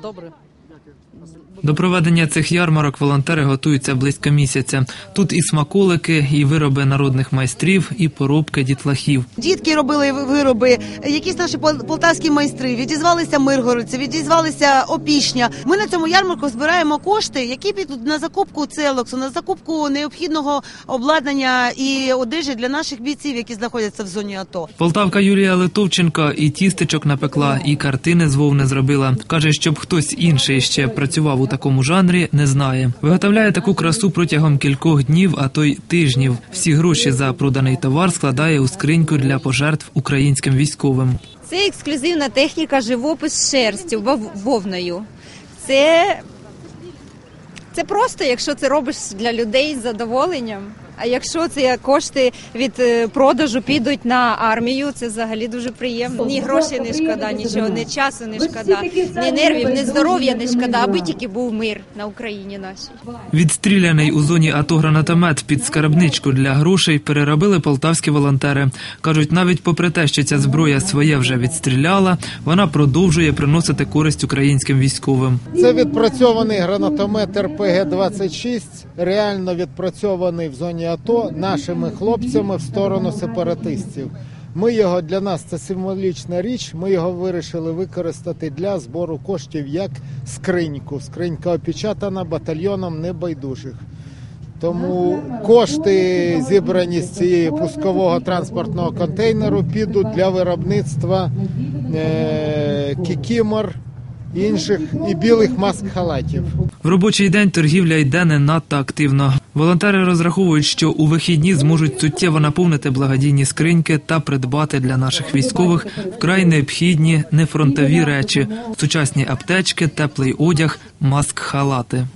Добре. До проведення цих ярмарок волонтери готуються близько місяця. Тут і смаколики, і вироби народних майстрів, і поробки дітлахів. Дітки робили вироби, якісь наші пол- полтавські майстри, відізвалися миргородці, відізвалися опішня. Ми на цьому ярмарку збираємо кошти, які підуть на закупку целоксу, на закупку необхідного обладнання і одежі для наших бійців, які знаходяться в зоні АТО. Полтавка Юлія Литовченко і тістечок напекла, і картини з вовни зробила. Каже, щоб хтось інший ще працював у такому жанрі, не знає. Виготовляє таку красу протягом кількох днів, а то й тижнів. Всі гроші за проданий товар складає у скриньку для пожертв українським військовим. Це ексклюзивна техніка живопис шерстю, вовною. Це, це просто, якщо це робиш для людей з задоволенням. А якщо це кошти від е, продажу підуть на армію, це взагалі дуже приємно. Ні грошей не шкода, нічого, ні часу не шкода, ні нервів, ні здоров'я не шкода, аби тільки був мир на Україні нашій. Відстріляний у зоні АТО гранатомет під скарбничку для грошей переробили полтавські волонтери. Кажуть, навіть попри те, що ця зброя своє вже відстріляла, вона продовжує приносити користь українським військовим. Це відпрацьований гранатомет РПГ-26, реально відпрацьований в зоні АТО нашими хлопцями в сторону сепаратистів. Ми його для нас це символічна річ. Ми його вирішили використати для збору коштів як скриньку. Скринька опечатана батальйоном небайдужих. Тому кошти, зібрані з цієї пускового транспортного контейнеру, підуть для виробництва е- кікімор, інших і білих маск-халатів. В робочий день торгівля йде не надто активно. Волонтери розраховують, що у вихідні зможуть суттєво наповнити благодійні скриньки та придбати для наших військових вкрай необхідні нефронтові речі: сучасні аптечки, теплий одяг, маск-халати.